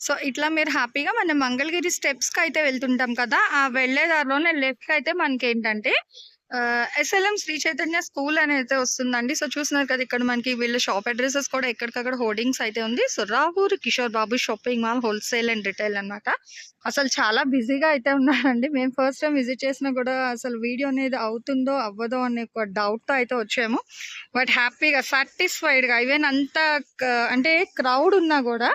So ఇట్లా మీరు హ్యాపీగా మన మంగళగిరి స్టెప్స్కి అయితే వెళ్తుంటాం కదా ఆ వెళ్ళే దారిలోనే లెఫ్ట్ అయితే మనకి ఏంటంటే ఎస్ఎల్ఎం శ్రీ చైతన్య స్కూల్ అని అయితే వస్తుందండి. సో చూసినారు కదా ఇక్కడ మనకి వీళ్ళ షాప్ అడ్రసెస్ కూడా ఎక్కడికక్కడ హోర్డింగ్స్ అయితే ఉంది. So Ravuru Kishore Babu shopping mall wholesale and retail అన్నమాట. అసలు చాలా బిజీగా అయితే ఉన్నారండి. మేము ఫస్ట్ టైం విజిట్ చేసినా కూడా అసలు వీడియో అనేది అవుతుందో అవ్వదో అనే ఒక డౌట్తో అయితే వచ్చాము. బట్ హ్యాపీగా సాటిస్ఫైడ్గా ఈవెన్ అంత అంటే క్రౌడ్ ఉన్నా కూడా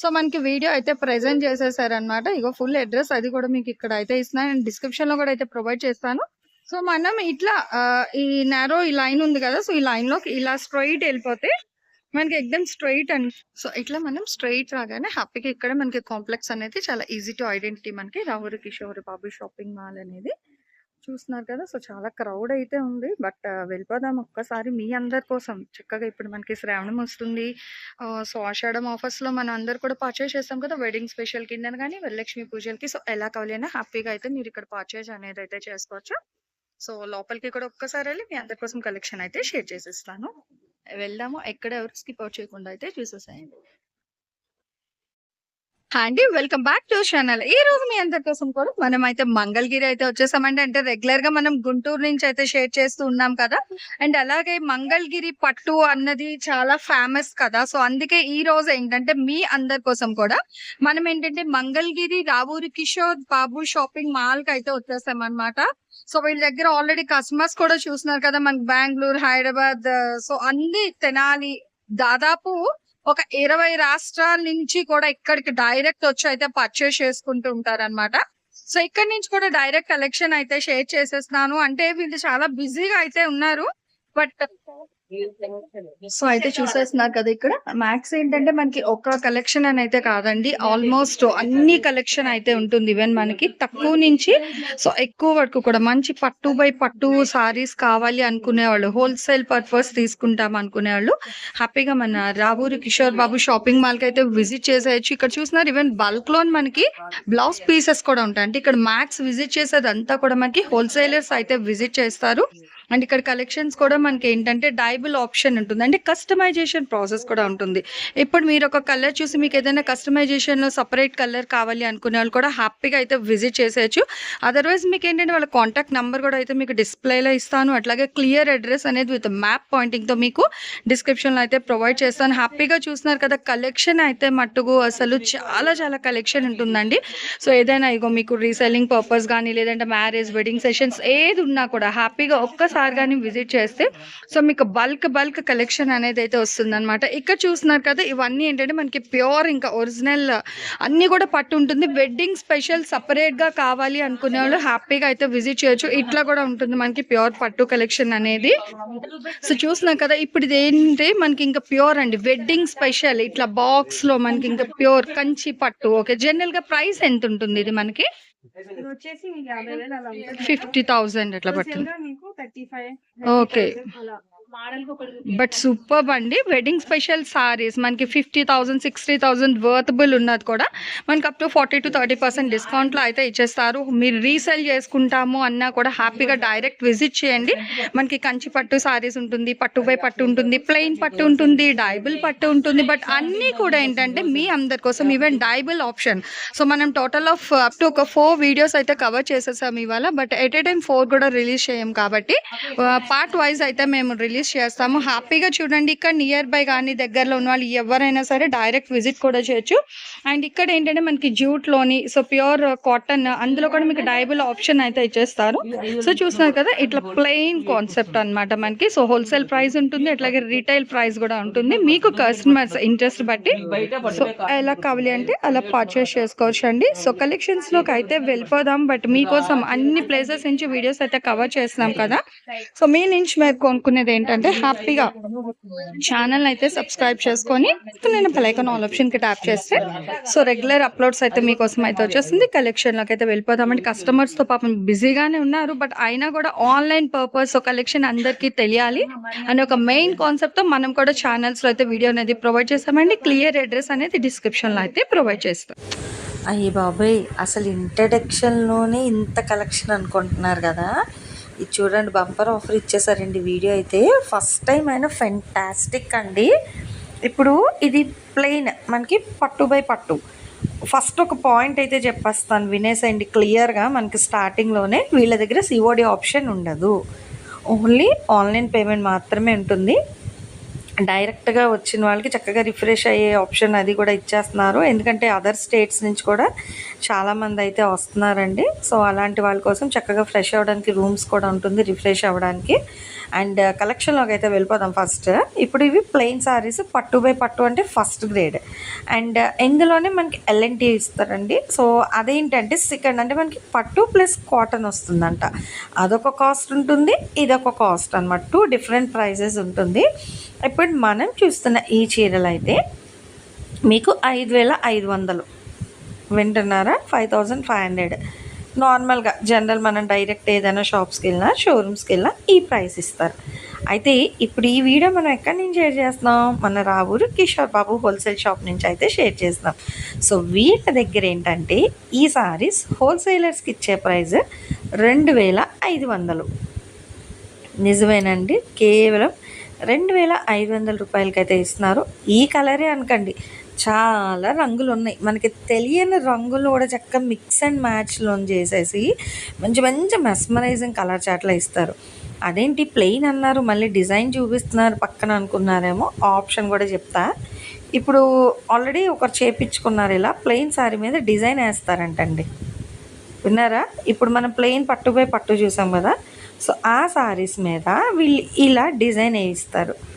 సో మనకి వీడియో అయితే ప్రెజెంట్ చేసేసారనమాట ఇగో ఫుల్ అడ్రస్ అది కూడా మీకు ఇక్కడ అయితే ఇస్తున్నాను నేను డిస్క్రిప్షన్లో కూడా అయితే ప్రొవైడ్ చేస్తాను. సో మనం ఇట్లా ఈ నేరో ఈ లైన్ ఉంది కదా సో ఈ లైన్లో ఇలా స్ట్రైట్ వెళ్ళిపోతే మనకి ఎక్దమ్ స్ట్రైట్ అని. సో ఇట్లా మనం స్ట్రైట్ రాగానే హ్యాపీగా ఇక్కడ మనకి కాంప్లెక్స్ అనేది చాలా ఈజీ టు ఐడెంటిటీ మనకి. రాహురి కిషోర్ బాబు షాపింగ్ మాల్ అనేది. చూస్తున్నారు కదా! సో చాలా క్రౌడ్ అయితే ఉంది. బట్ వెళ్ళిపోదాం ఒక్కసారి మీ అందరి కోసం. చక్కగా ఇప్పుడు మనకి శ్రావణం వస్తుంది. సో ఆషాఢం ఆఫర్స్లో మనం అందరు కూడా పర్చేజ్ చేస్తాం కదా! వెడ్డింగ్ స్పెషల్ కింద కానీ వరలక్ష్మి పూజలకి. సో ఎలా కావాలైనా హ్యాపీగా అయితే మీరు ఇక్కడ పర్చేజ్ అనేది అయితే చేసుకోవచ్చు. సో లోపలికి కూడా ఒక్కసారి వెళ్ళి మీ అందరి కోసం కలెక్షన్ అయితే షేర్ చేసేస్తాను. వెళ్దాము. ఎక్కడ ఎవరు స్కిప్ అవుట్ చేయకుండా అయితే చూసేసాయండి. అండి వెల్కమ్ బ్యాక్ టు ఛానల్ ఈ రోజు మీ అందరి కోసం కూడా మనం అయితే మంగళగిరి అయితే వచ్చేసామండి. అంటే రెగ్యులర్గా మనం గుంటూరు నుంచి అయితే షేర్ చేస్తూ ఉన్నాం కదా. అండ్ అలాగే మంగళగిరి పట్టు అన్నది చాలా ఫేమస్ కదా. సో అందుకే ఈ రోజు ఏంటంటే మీ అందరి కోసం కూడా మనం ఏంటంటే మంగళగిరి రావూరి కిషోర్ బాబు షాపింగ్ మాల్కి అయితే వచ్చేసాం అనమాట సో వీళ్ళ దగ్గర ఆల్రెడీ కస్టమర్స్ కూడా చూస్తున్నారు కదా. మనకి బెంగళూరు హైదరాబాద్ సో అన్ని తెనాలి దాదాపు ఒక ఇరవై రాష్ట్రాల నుంచి కూడా ఇక్కడికి డైరెక్ట్ వచ్చి అయితే పర్చేస్ చేసుకుంటూ ఉంటారు అనమాట సో ఇక్కడ నుంచి కూడా డైరెక్ట్ కలెక్షన్ అయితే షేర్ చేసేస్తున్నాను. అంటే వీళ్ళు చాలా బిజీగా అయితే ఉన్నారు. బట్ సో అయితే చూసేస్తున్నారు కదా ఇక్కడ. మ్యాక్స్ ఏంటంటే మనకి ఒక కలెక్షన్ అని అయితే కాదండి ఆల్మోస్ట్ అన్ని కలెక్షన్ అయితే ఉంటుంది. ఈవెన్ మనకి తక్కువ నుంచి సో ఎక్కువ వరకు కూడా మంచి పట్టు బై పట్టు సారీస్ కావాలి అనుకునే వాళ్ళు హోల్సేల్ పర్పస్ తీసుకుంటాం అనుకునే వాళ్ళు హ్యాపీగా మన రావూరి కిషోర్ బాబు షాపింగ్ మాల్కి అయితే విజిట్ చేసేయచ్చు. ఇక్కడ చూస్తున్నారు ఈవెన్ బల్క్ లోన్ మనకి బ్లౌజ్ పీసెస్ కూడా ఉంటాయి. అంటే ఇక్కడ మ్యాక్స్ విజిట్ చేసేదంతా కూడా మనకి హోల్సేలర్స్ అయితే విజిట్ చేస్తారు. అండ్ ఇక్కడ కలెక్షన్స్ కూడా మనకి ఏంటంటే డైబుల్ ఆప్షన్ ఉంటుంది. అంటే కస్టమైజేషన్ ప్రాసెస్ కూడా ఉంటుంది. ఇప్పుడు మీరు ఒక కలర్ చూసి మీకు ఏదైనా కస్టమైజేషన్లో సపరేట్ కలర్ కావాలి అనుకునే వాళ్ళు కూడా హ్యాపీగా అయితే విజిట్ చేసేయచ్చు. అదర్వైజ్ మీకు ఏంటంటే వాళ్ళ కాంటాక్ట్ నెంబర్ కూడా అయితే మీకు డిస్ప్లేలో ఇస్తాను. అట్లాగే క్లియర్ అడ్రస్ అనేది విత్ మ్యాప్ పాయింటింగ్తో మీకు డిస్క్రిప్షన్లో అయితే ప్రొవైడ్ చేస్తాను. హ్యాపీగా చూస్తున్నారు కదా కలెక్షన్ అయితే మట్టుకు అసలు చాలా చాలా కలెక్షన్ ఉంటుందండి. సో ఏదైనా ఇగో మీకు రీసెల్లింగ్ పర్పస్ కానీ లేదంటే మ్యారేజ్ వెడ్డింగ్ సెషన్స్ ఏది ఉన్నా కూడా హ్యాపీగా ఒక్కసారి కానీ విజిట్ చేస్తే సో మీకు బల్క్ బల్క్ కలెక్షన్ అనేది అయితే వస్తుంది అనమాట ఇక్కడ చూస్తున్నారు కదా ఇవన్నీ ఏంటంటే మనకి ప్యూర్ ఇంకా ఒరిజినల్ అన్ని కూడా పట్టు ఉంటుంది. వెడ్డింగ్ స్పెషల్ సపరేట్గా కావాలి అనుకునే వాళ్ళు హ్యాపీగా అయితే విజిట్ చేయొచ్చు. ఇట్లా కూడా ఉంటుంది మనకి ప్యూర్ పట్టు కలెక్షన్ అనేది. సో చూస్తున్నాం కదా ఇప్పుడు ఇది మనకి ఇంకా ప్యూర్ అండి. వెడ్డింగ్ స్పెషల్ ఇట్లా బాక్స్లో మనకి ఇంకా ప్యూర్ కంచి పట్టు. ఓకే జనరల్గా ప్రైస్ ఎంత ఉంటుంది ఇది మనకి? ఫిఫ్టీ థౌసండ్ అట్లా పడుతుంది Wholesale గా మీకు థర్టీ బట్ సూపర్ అండి. వెడ్డింగ్ స్పెషల్ సారీస్ మనకి fifty thousand sixty thousand worthable ఉన్నది కూడా. మనకి up to forty to thirty percent డిస్కౌంట్లో అయితే ఇచ్చేస్తారు. మీరు రీసేల్ చేసుకుంటాము అన్నా కూడా హ్యాపీగా డైరెక్ట్ విజిట్ చేయండి. మనకి కంచి పట్టు సారీస్ ఉంటుంది పట్టుపై పట్టు ఉంటుంది ప్లెయిన్ పట్టు ఉంటుంది డైబుల్ పట్టు ఉంటుంది. బట్ అన్నీ కూడా ఏంటంటే మీ అందరి కోసం ఈవెన్ డైబుల్ ఆప్షన్ సో మనం టోటల్ ఆఫ్ అప్ టు ఒక ఫోర్ వీడియోస్ అయితే కవర్ చేసేసాం ఇవాళ. But at a time four కూడా రిలీజ్ చేయం కాబట్టి uh, పార్ట్ వైజ్ అయితే మేము రిలీజ్ సజెస్ట్ చేస్తాము హ్యాపీగా చూడండి. ఇక్కడ నియర్ బై కానీ దగ్గరలో ఉన్న వాళ్ళు ఎవరైనా సరే డైరెక్ట్ విజిట్ కూడా చేయొచ్చు. అండ్ ఇక్కడ ఏంటంటే మనకి జ్యూట్లోని లోని సో ప్యూర్ కాటన్ అందులో కూడా మీకు డైబుల్ ఆప్షన్ అయితే ఇచ్చేస్తారు. సో చూస్తున్నారు కదా ఇట్లా ప్లెయిన్ కాన్సెప్ట్ అన్నమాట మనకి. సో హోల్సేల్ ప్రైస్ ఉంటుంది అట్లాగే రీటైల్ ప్రైస్ కూడా ఉంటుంది. మీకు కస్టమర్స్ ఇంట్రెస్ట్ బట్టి సో ఎలా కావాలి అంటే అలా పర్చేస్ చేసుకోవచ్చు అండి సో కలెక్షన్స్లోకి అయితే వెళ్ళిపోదాం. బట్ మీకోసం అన్ని ప్లేసెస్ నుంచి వీడియోస్ అయితే కవర్ చేస్తున్నాం కదా. సో మీ నుంచి మీరు కొనుక్కునేది ఏంటంటే హ్యాపీగా ఛానల్ అయితే సబ్స్క్రైబ్ చేసుకొని నేను పలైకన్ ఆల్ ఆప్షన్కి ట్యాప్ చేస్తే సో రెగ్యులర్ అప్లోడ్స్ అయితే మీకోసం అయితే వచ్చేస్తుంది. కలెక్షన్లోకి అయితే వెళ్ళిపోతామండి కస్టమర్స్తో పాపం బిజీగానే ఉన్నారు బట్ అయినా కూడా ఆన్లైన్ పర్పస్ కలెక్షన్ అందరికీ తెలియాలి అనే ఒక మెయిన్ కాన్సెప్ట్తో మనం కూడా ఛానల్స్లో అయితే వీడియో అనేది ప్రొవైడ్ చేస్తామండి. క్లియర్ అడ్రస్ అనేది డిస్క్రిప్షన్లో అయితే ప్రొవైడ్ చేస్తాం. అయ్యి బాబాయ్ అసలు ఇంట్రడక్షన్లోనే ఇంత కలెక్షన్ అనుకుంటున్నారు కదా? ఇది చూడండి బంపర్ ఆఫర్ ఇచ్చేసారండి వీడియో అయితే. ఫస్ట్ టైం అయినా ఫెంటాస్టిక్ అండి. ఇప్పుడు ఇది ప్లెయిన్ మనకి పట్టు బై పట్టు. ఫస్ట్ ఒక పాయింట్ అయితే చెప్పేస్తాను వినేసేయండి క్లియర్గా మనకి స్టార్టింగ్లోనే వీళ్ళ దగ్గర సిఓడి ఆప్షన్ ఉండదు. ఓన్లీ ఆన్లైన్ పేమెంట్ మాత్రమే ఉంటుంది. డైరెక్ట్గా వచ్చిన వాళ్ళకి చక్కగా రిఫ్రెష్ అయ్యే ఆప్షన్ అది కూడా ఇచ్చేస్తున్నారు. ఎందుకంటే అదర్ స్టేట్స్ నుంచి కూడా చాలామంది అయితే వస్తున్నారండి. సో అలాంటి వాళ్ళ కోసం చక్కగా ఫ్రెష్ అవ్వడానికి రూమ్స్ కూడా ఉంటుంది రిఫ్రెష్ అవ్వడానికి. అండ్ కలెక్షన్లోకి uh, అయితే వెళ్ళిపోదాం ఫస్ట్ ఇప్పుడు ఇవి ప్లెయిన్ సారీస్ పట్టు బై పట్టు అంటే ఫస్ట్ గ్రేడ్ అండ్ ఇందులోనే మనకి ఎల్ఎన్టీ ఇస్తారండి. సో అదేంటంటే సెకండ్ అంటే మనకి పట్టు ప్లస్ కాటన్ వస్తుందంట. అదొక కాస్ట్ ఉంటుంది ఇదొక కాస్ట్ అనమాట టూ డిఫరెంట్ ప్రైజెస్ ఉంటుంది. ఇప్పుడు మనం చూస్తున్న ఈ చీరలు అయితే మీకు ఐదు వేల ఐదు వందలు. వింటున్నారా? ఫైవ్ థౌజండ్ ఫైవ్ హండ్రెడ్ నార్మల్గా జనరల్ మనం డైరెక్ట్ ఏదైనా షాప్స్కి వెళ్ళినా షోరూమ్స్కి వెళ్ళినా ఈ ప్రైస్ ఇస్తారు. అయితే ఇప్పుడు ఈ వీడియో మనం ఎక్కడి నుంచి షేర్ చేస్తున్నాం? మన రావూరు కిషోర్ బాబు హోల్సేల్ షాప్ నుంచి అయితే షేర్ చేస్తున్నాం. సో వీళ్ళ దగ్గర ఏంటంటే ఈ సారీస్ హోల్సేలర్స్కి ఇచ్చే ప్రైస్ రెండు వేల ఐదు వందలు. నిజమేనండి కేవలం రెండు వేల ఐదు వందల రూపాయలకైతే ఇస్తున్నారు. ఈ కలరే అనకండి చాలా రంగులు ఉన్నాయి మనకి తెలియని రంగులు కూడా చక్కగా మిక్స్ అండ్ మ్యాచ్లో చేసేసి మంచి మంచి మెస్మరైజింగ్ కలర్ చాట్లు ఇస్తారు. అదేంటి? ప్లెయిన్ అన్నారు మళ్ళీ డిజైన్ చూపిస్తున్నారు పక్కన అనుకున్నారేమో ఆప్షన్ కూడా చెప్తా. ఇప్పుడు ఆల్రెడీ ఒకరు చేపించుకున్నారు ఇలా ప్లెయిన్ శారీ మీద డిజైన్ వేస్తారంటండి. విన్నారా? ఇప్పుడు మనం ప్లెయిన్ పట్టుపై పట్టు చూసాం కదా? సో ఆ శారీస్ మీద వీళ్ళు ఇలా డిజైన్ వేయిస్తారు.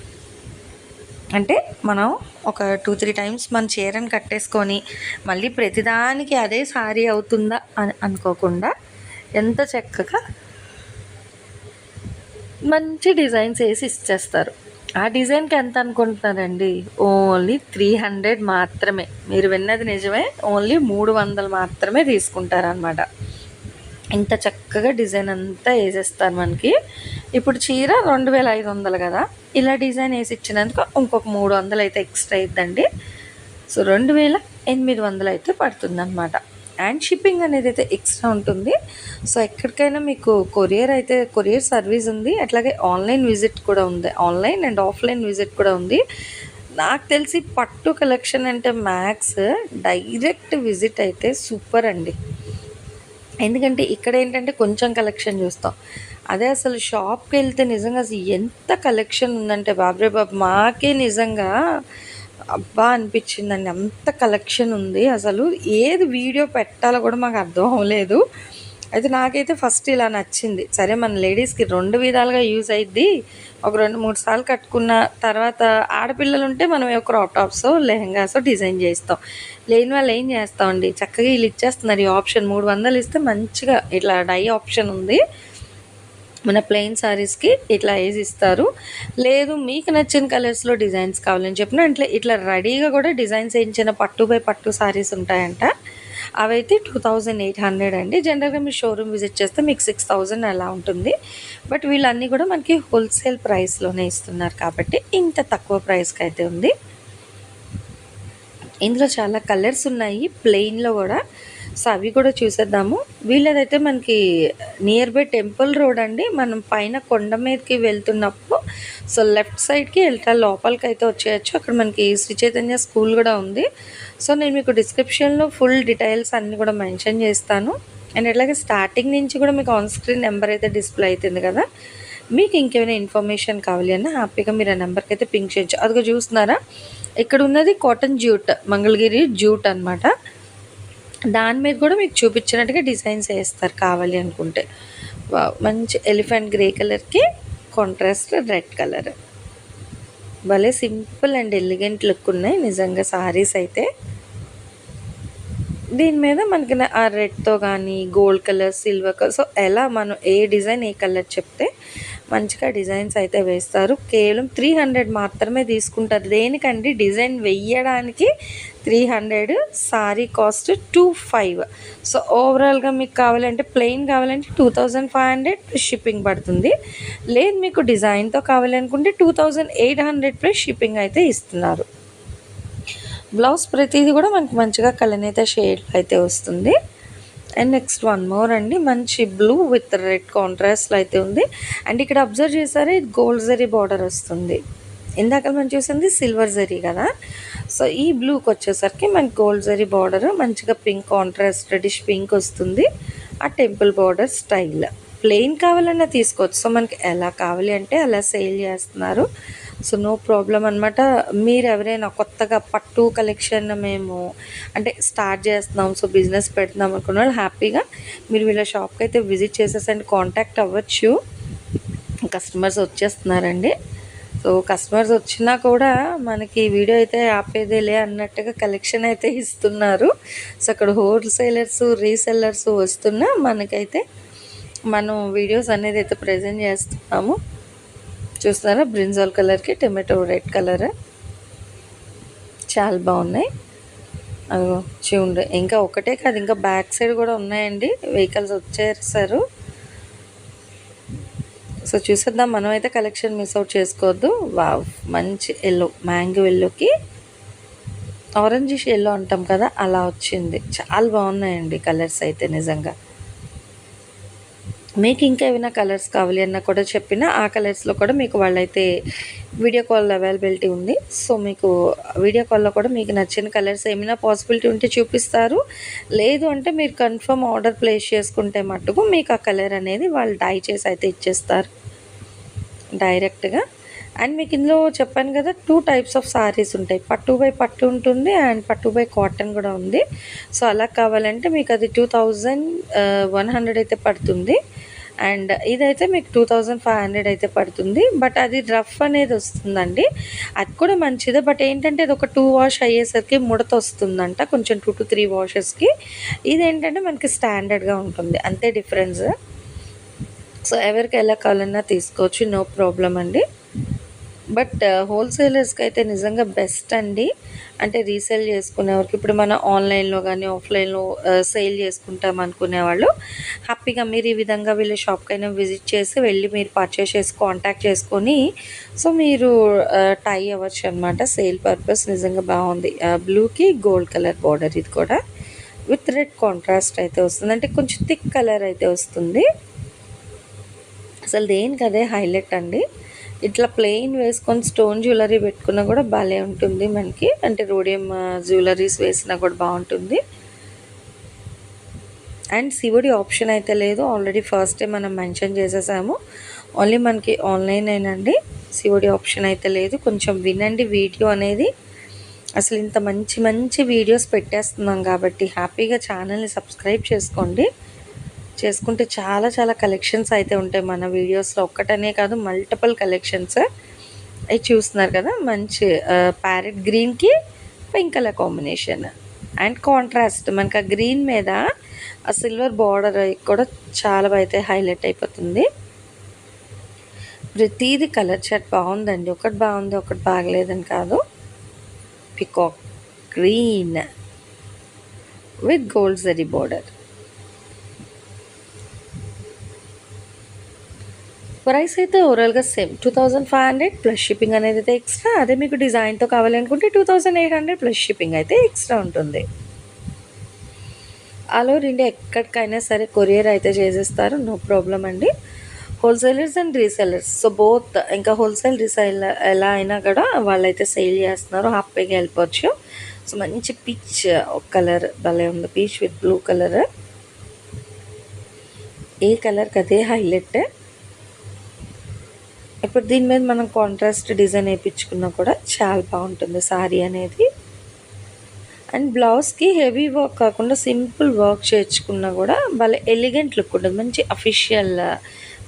అంటే మనం ఒక టూ త్రీ టైమ్స్ మన చీరను కట్టేసుకొని మళ్ళీ ప్రతిదానికి అదే సారీ అవుతుందా అని అనుకోకుండా ఎంత చక్కగా మంచి డిజైన్స్ వేసి ఇచ్చేస్తారు. ఆ డిజైన్కి ఎంత అనుకుంటున్నారండి? ఓన్లీ త్రీ హండ్రెడ్ మాత్రమే. మీరు విన్నది నిజమే. ఓన్లీ మూడు వందలు మాత్రమే తీసుకుంటారనమాట ఇంత చక్కగా డిజైన్ అంతా వేసేస్తారు మనకి. ఇప్పుడు చీర రెండు వేల ఐదు వందలు కదా. ఇలా డిజైన్ వేసి ఇచ్చినందుకు ఇంకొక మూడు వందలు అయితే ఎక్స్ట్రా అవుతుందండి సో రెండు వేల ఎనిమిది వందలు అయితే పడుతుందన్నమాట. అండ్ షిప్పింగ్ అనేది అయితే ఎక్స్ట్రా ఉంటుంది. సో ఎక్కడికైనా మీకు కొరియర్ అయితే కొరియర్ సర్వీస్ ఉంది. అట్లాగే ఆన్లైన్ విజిట్ కూడా ఉంది. ఆన్లైన్ అండ్ ఆఫ్లైన్ విజిట్ కూడా ఉంది. నాకు తెలిసి పట్టు కలెక్షన్ అంటే మ్యాక్స్ డైరెక్ట్ విజిట్ అయితే సూపర్ అండి. ఎందుకంటే ఇక్కడ ఏంటంటే కొంచెం కలెక్షన్ చూస్తాం. అదే అసలు షాప్కి వెళ్తే నిజంగా అసలు ఎంత కలెక్షన్ ఉందంటే బాబ్రే బాబు మాకే నిజంగా అబ్బా అనిపించిందండి. అంత కలెక్షన్ ఉంది. అసలు ఏది వీడియో పెట్టాలో కూడా మాకు అర్థం అవ్వలేదు. అయితే నాకైతే ఫస్ట్ ఇలా నచ్చింది. సరే మన లేడీస్కి రెండు విధాలుగా యూజ్ అయ్యిద్ది ఒక రెండు మూడు సార్లు కట్టుకున్న తర్వాత ఆడపిల్లలు ఉంటే మనం ఒక క్రాప్ టాప్స్ లెహంగాస్ డిజైన్ చేస్తాం లేని వాళ్ళు ఏం చేస్తామండి? చక్కగా వీళ్ళు ఇచ్చేస్తున్నారు ఈ ఆప్షన్. మూడు వందలు ఇస్తే మంచిగా ఇట్లా డై ఆప్షన్ ఉంది. మన ప్లెయిన్ సారీస్కి ఇట్లా వేసి ఇస్తారు. లేదు మీకు నచ్చిన కలర్స్లో డిజైన్స్ కావాలని చెప్పిన ఇట్లా ఇట్లా రెడీగా కూడా డిజైన్స్ వేయించిన పట్టు బై పట్టు సారీస్ ఉంటాయంట. అవైతే టూ థౌజండ్ ఎయిట్ హండ్రెడ్ అండి. జనరల్గా మీరు షోరూమ్ విజిట్ చేస్తే మీకు సిక్స్ థౌజండ్ అలా ఉంటుంది. బట్ వీళ్ళన్నీ కూడా మనకి హోల్సేల్ ప్రైస్లోనే ఇస్తున్నారు కాబట్టి ఇంత తక్కువ ప్రైస్కి అయితే ఉంది. ఇందులో చాలా కలర్స్ ఉన్నాయి. ప్లెయిన్లో కూడా సో అవి కూడా చూసేద్దాము. వీళ్ళదైతే మనకి నియర్ బై టెంపుల్ రోడ్ అండి. మనం పైన కొండ మీదకి వెళ్తున్నప్పుడు సో లెఫ్ట్ సైడ్కి వెళ్తా లోపలికి అయితే వచ్చేయచ్చు. అక్కడ మనకి శ్రీ చైతన్య స్కూల్ కూడా ఉంది. సో నేను మీకు డిస్క్రిప్షన్లో ఫుల్ డీటెయిల్స్ అన్నీ కూడా మెన్షన్ చేస్తాను. అండ్ అట్లాగే స్టార్టింగ్ నుంచి కూడా మీకు ఆన్ స్క్రీన్ నెంబర్ అయితే డిస్ప్లే అవుతుంది కదా. మీకు ఇంకేమైనా ఇన్ఫర్మేషన్ కావాలి అన్న హ్యాపీగా మీరు ఆ నెంబర్కి అయితే పింక్ చేయొచ్చు. అదిగో చూస్తున్నారా? ఇక్కడ ఉన్నది కాటన్ జ్యూట్ మంగళగిరి జ్యూట్ అనమాట దాని మీద కూడా మీకు చూపించినట్టుగా డిజైన్స్ వేస్తారు కావాలి అనుకుంటే. మంచి ఎలిఫెంట్ గ్రే కలర్కి కాంట్రాస్ట్ రెడ్ కలర్. భలే సింపుల్ అండ్ ఎలిగెంట్ లుక్ ఉన్నాయి. నిజంగా సారీస్ అయితే దీని మీద మనకి ఆ రెడ్తో కానీ gold colour silver colour so ఎలా మనం ఏ డిజైన్ ఏ కలర్ చెప్తే మంచిగా డిజైన్స్ అయితే వేస్తారు. కేవలం త్రీ హండ్రెడ్ మాత్రమే తీసుకుంటారు. దేనికండి? డిజైన్ వెయ్యడానికి three hundred sari cost two five so ఓవరాల్గా మీకు కావాలంటే ప్లెయిన్ కావాలంటే two thousand five hundred plus shipping పడుతుంది. లేదు మీకు డిజైన్తో కావాలనుకుంటే two thousand eight hundred plus shipping అయితే ఇస్తున్నారు. బ్లౌజ్ ప్రతిదీ కూడా మనకి మంచిగా కలనేత షేడ్ అయితే వస్తుంది. అండ్ నెక్స్ట్ వన్ మోర్ అండి. మంచి బ్లూ విత్ రెడ్ కాంట్రాస్ట్లో అయితే ఉంది. అండ్ ఇక్కడ అబ్జర్వ్ చేసారా ఇది గోల్డ్ జరీ బార్డర్ వస్తుంది. ఇందాక మనం చూసింది సిల్వర్ జరీ కదా. సో ఈ బ్లూకి వచ్చేసరికి మనకి గోల్డ్ జరీ బార్డర్ మంచిగా పింక్ కాంట్రాస్ట్ రెడిష్ పింక్ వస్తుంది. ఆ టెంపుల్ బార్డర్ స్టైల్. ప్లెయిన్ కావాలన్నా తీసుకోవచ్చు. సో మనకి ఎలా కావాలి అంటే అలా సేల్ చేస్తున్నారు. సో నో ప్రాబ్లం అనమాట మీరు ఎవరైనా కొత్తగా పట్టు కలెక్షన్ మేము అంటే స్టార్ట్ చేస్తున్నాం సో బిజినెస్ పెడుతున్నాం అనుకున్న వాళ్ళు హ్యాపీగా మీరు వీళ్ళ షాప్కి అయితే విజిట్ చేసేసండి కాంటాక్ట్ అవ్వచ్చు. కస్టమర్స్ వచ్చేస్తున్నారండి. సో కస్టమర్స్ వచ్చినా కూడా మనకి వీడియో అయితే ఆపేదేలే అన్నట్టుగా కలెక్షన్ అయితే ఇస్తున్నారు. సో అక్కడ హోల్సేలర్స్ రీసెల్లర్స్ వస్తున్నా మనకైతే మనం వీడియోస్ అనేది అయితే ప్రజెంట్ చేస్తున్నాము. చూస్తున్నారా బ్రింజాల్ కలర్కి టొమాటో రెడ్ కలర్. చాలా బాగున్నాయి. అదిగో చూడండి. ఇంకా ఒకటే కాదు ఇంకా బ్యాక్ సైడ్ కూడా ఉన్నాయండి. వెహికల్స్ వచ్చేసారు. సో చూసేద్దాం. మనం అయితే కలెక్షన్ మిస్ అవుట్ చేసుకోవద్దు. వావ్ మంచి ఎల్లో మ్యాంగో ఎల్లోకి ఆరెంజిష్ ఎల్లో అంటాం కదా అలా వచ్చింది. చాలా బాగున్నాయండి కలర్స్ అయితే నిజంగా. మీకు ఇంకా ఏమైనా కలర్స్ కావాలి అన్న కూడా చెప్పిన ఆ కలర్స్లో కూడా మీకు వాళ్ళైతే వీడియో కాల్ అవైలబిలిటీ ఉంది. సో మీకు వీడియో కాల్లో కూడా మీకు నచ్చిన కలర్స్ ఏమైనా పాసిబిలిటీ ఉంటే చూపిస్తారు. లేదు అంటే మీరు కన్ఫర్మ్ ఆర్డర్ ప్లేస్ చేసుకుంటే మట్టుకు మీకు ఆ కలర్ అనేది వాళ్ళు డై చేసి అయితే ఇచ్చేస్తారు. డైరెక్ట్గా. అండ్ మీకు ఇందులో చెప్పాను కదా టూ టైప్స్ ఆఫ్ సారీస్ ఉంటాయి. పట్టు బై పట్టు ఉంటుంది అండ్ పట్టు బై కాటన్ కూడా ఉంది. సో అలా కావాలంటే మీకు అది టూ థౌజండ్ వన్ హండ్రెడ్ అయితే పడుతుంది. అండ్ ఇదైతే మీకు టూ థౌజండ్ ఫైవ్ హండ్రెడ్ అయితే పడుతుంది. బట్ అది రఫ్ అనేది వస్తుందండి. అది కూడా మంచిదే. బట్ ఏంటంటే ఇది ఒక టూ వాష్ అయ్యేసరికి ముడత వస్తుందంట. కొంచెం టూ టు త్రీ వాషెస్కి ఇదేంటంటే మనకి స్టాండర్డ్గా ఉంటుంది. అంతే డిఫరెన్స్ సో ఎవరికి ఎలా కావాలన్నా తీసుకోవచ్చు. నో ప్రాబ్లం అండి. బట్ uh, హోల్సేలర్స్కి అయితే నిజంగా బెస్ట్ అండి. అంటే రీసేల్ చేసుకునేవారికి ఇప్పుడు మనం ఆన్లైన్లో కానీ ఆఫ్లైన్లో సేల్ చేసుకుంటాం అనుకునే వాళ్ళు హ్యాపీగా మీరు ఈ విధంగా వీళ్ళ షాప్కైనా విజిట్ చేసి వెళ్ళి మీరు పర్చేస్ చేసి కాంటాక్ట్ చేసుకొని సో మీరు uh, టై అవ్వచ్చు అనమాట సేల్ పర్పస్ నిజంగా బాగుంది. బ్లూకి గోల్డ్ కలర్ బార్డర్ ఇది కూడా. విత్ రెడ్ కాంట్రాస్ట్ అయితే వస్తుంది. అంటే కొంచెం థిక్ కలర్ అయితే వస్తుంది. అసలు దేనికి అదే హైలైట్ అండి. ఇట్లా ప్లెయిన్ వేసుకొని స్టోన్ జ్యువెలరీ పెట్టుకున్నా కూడా భలే ఉంటుంది మనకి. అంటే రోడియం జ్యువెలరీస్ uh, వేసినా కూడా బాగుంటుంది. అండ్ శివుడి ఆప్షన్ అయితే లేదు. ఆల్రెడీ ఫస్ట్ డే మనం మెన్షన్ చేసేసాము. ఓన్లీ మనకి ఆన్లైన్ అయినండి శివుడి ఆప్షన్ అయితే లేదు. కొంచెం వినండి వీడియో అనేది. అసలు ఇంత మంచి మంచి వీడియోస్ పెట్టేస్తున్నాం కాబట్టి హ్యాపీగా ఛానల్ని సబ్స్క్రైబ్ చేసుకోండి. చేసుకుంటే చాలా చాలా కలెక్షన్స్ అయితే ఉంటాయి. మన వీడియోస్లో ఒక్కటనే కాదు మల్టిపుల్ కలెక్షన్స్ అవి చూస్తున్నారు కదా మంచి ప్యారెట్ గ్రీన్కి pink colour combination and contrast మనకి ఆ గ్రీన్ మీద ఆ సిల్వర్ బార్డర్ కూడా చాలా అయితే హైలైట్ అయిపోతుంది. ప్రతిదీ కలర్ షర్ట్ బాగుందండి. ఒకటి బాగుంది ఒకటి బాగలేదని కాదు. Peacock green with gold zari border price అయితే ఓవరాల్గా same two thousand five hundred plus shipping అనేది అయితే ఎక్స్ట్రా అదే మీకు డిజైన్తో కావాలనుకుంటే two thousand eight hundred plus shipping అయితే ఎక్స్ట్రా ఉంటుంది. ఆల్ ఓవర్ ఇండియా ఎక్కడికైనా సరే కొరియర్ అయితే చేసేస్తారు. నో ప్రాబ్లం అండి. Wholesalers and resellers so both ఇంకా హోల్సేల్ రీసేల్ ఎలా అయినా కూడా వాళ్ళైతే సేల్ చేస్తున్నారు. హ్యాపీగా వెళ్ళిపోవచ్చు సో మంచి పీచ్ ఒక కలర్ భలే ఉంది. పీచ్ విత్ బ్లూ కలర్ ఏ కలర్కి అదే హైలైట్ ఇప్పుడు దీని మీద మనం కాంట్రాస్ట్ డిజైన్ వేయించుకున్నా కూడా చాలా బాగుంటుంది సారీ అనేది. అండ్ బ్లౌజ్కి హెవీ వర్క్ కాకుండా సింపుల్ వర్క్ చేర్చుకున్నా కూడా భలే ఎలిగెంట్ లుక్ ఉంటుంది. మంచి అఫీషియల్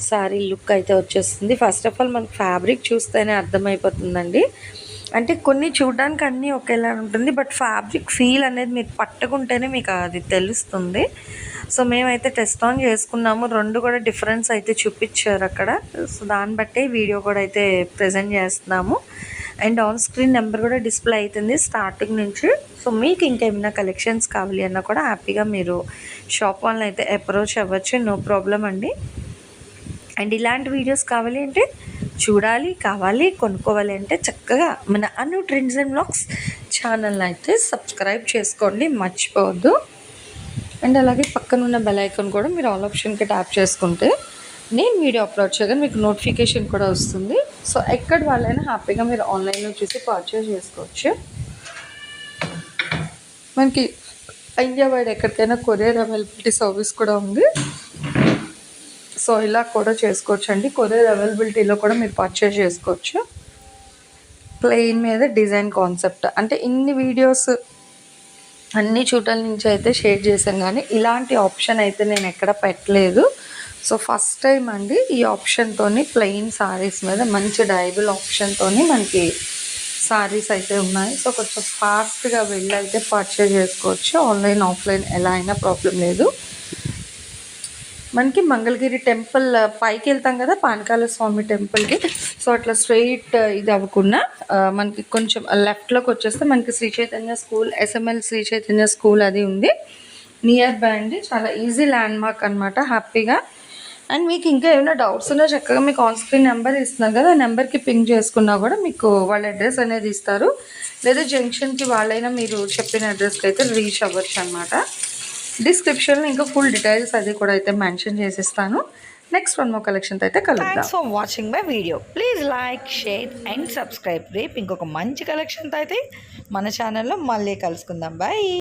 సారీ లుక్ అయితే వచ్చేస్తుంది. ఫస్ట్ ఆఫ్ ఆల్ మనకు ఫ్యాబ్రిక్ చూస్తేనే అర్థమైపోతుందండి. అంటే కొన్ని చూడడానికి అన్నీ ఒకేలా ఉంటుంది బట్ ఫ్యాబ్రిక్ ఫీల్ అనేది మీరు పట్టుకుంటేనే మీకు అది తెలుస్తుంది. సో మేమైతే టెస్ట్ ఆన్ చేసుకున్నాము. రెండు కూడా డిఫరెన్స్ అయితే చూపించారు అక్కడ. సో దాన్ని బట్టే వీడియో కూడా అయితే ప్రజెంట్ చేస్తున్నాము. అండ్ ఆన్ స్క్రీన్ నెంబర్ కూడా డిస్ప్లే అవుతుంది స్టార్టింగ్ నుంచి. సో మీకు ఇంకేమైనా కలెక్షన్స్ కావాలి అన్నా కూడా హ్యాపీగా మీరు షాప్ వాళ్ళని అయితే అప్రోచ్ అవ్వచ్చు. నో ప్రాబ్లం అండి. అండ్ ఇలాంటి వీడియోస్ కావాలి అంటే చూడాలి కావాలి కొనుక్కోవాలి అంటే చక్కగా మన Anu trends and blogs channel అయితే సబ్స్క్రైబ్ చేసుకోండి మర్చిపోవద్దు. అండ్ అలాగే పక్కన ఉన్న బెల్ ఐకాన్ కూడా మీరు ఆల్ ఆప్షన్కి ట్యాప్ చేసుకుంటే నేను వీడియో అప్లోడ్ చేయగా మీకు నోటిఫికేషన్ కూడా వస్తుంది. సో ఎక్కడ వాళ్ళైనా హ్యాపీగా మీరు ఆన్లైన్లో చూసి పర్చేస్ చేసుకోవచ్చు. మనకి ఇండియా వైడ్ ఎక్కడికైనా కొరియర్ అవైలబిలిటీ సర్వీస్ కూడా ఉంది. సో ఇలా కూడా చేసుకోవచ్చు అండి కొరియర్ అవైలబిలిటీలో కూడా మీరు పర్చేస్ చేసుకోవచ్చు. ప్లెయిన్ మీద డిజైన్ కాన్సెప్ట్ అంటే ఇన్ని వీడియోస్ అన్ని చూటల నుంచి అయితే షేర్ చేశాను కానీ ఇలాంటి ఆప్షన్ అయితే నేను ఎక్కడ పెట్టలేదు. సో ఫస్ట్ టైం అండి ఈ ఆప్షన్తో ప్లెయిన్ సారీస్ మీద మంచి డైబుల్ ఆప్షన్తో మనకి సారీస్ అయితే ఉన్నాయి. సో కొంచెం ఫాస్ట్గా వెళ్ళి అయితే పర్చేజ్ చేసుకోవచ్చు. ఆన్లైన్ ఆఫ్లైన్ ఎలా అయినా ప్రాబ్లం లేదు. మనకి మంగళగిరి టెంపుల్ పైకి వెళ్తాం కదా పానకాల స్వామి టెంపుల్కి. సో అట్లా స్ట్రైట్ ఇది అవ్వకుండా మనకి కొంచెం లెఫ్ట్లోకి వచ్చేస్తే మనకి Sri Chaitanya school SML Sri Chaitanya school అది ఉంది. నియర్ బై అండి. చాలా ఈజీ ల్యాండ్ మార్క్ అనమాట హ్యాపీగా. అండ్ మీకు ఇంకా ఏమైనా డౌట్స్ ఉన్నా చక్కగా మీకు ఆన్ స్క్రీన్ నెంబర్ ఇస్తున్నారు కదా ఆ నెంబర్కి పింక్ చేసుకున్నా కూడా మీకు వాళ్ళ అడ్రస్ అనేది ఇస్తారు. లేదా జంక్షన్కి వాళ్ళైనా మీరు చెప్పిన అడ్రస్కి అయితే రీచ్ అవ్వచ్చు అనమాట డిస్క్రిప్షన్లో ఇంకా ఫుల్ డీటెయిల్స్ అది కూడా అయితే మెన్షన్ చేసిస్తాను. నెక్స్ట్ వన్ మో కలెక్షన్తో అయితే కలుద్దాం. Thanks for watching my video please like share and subscribe రేపు ఇంకొక మంచి కలెక్షన్తో అయితే మన ఛానల్లో మళ్ళీ కలుసుకుందాం. బాయ్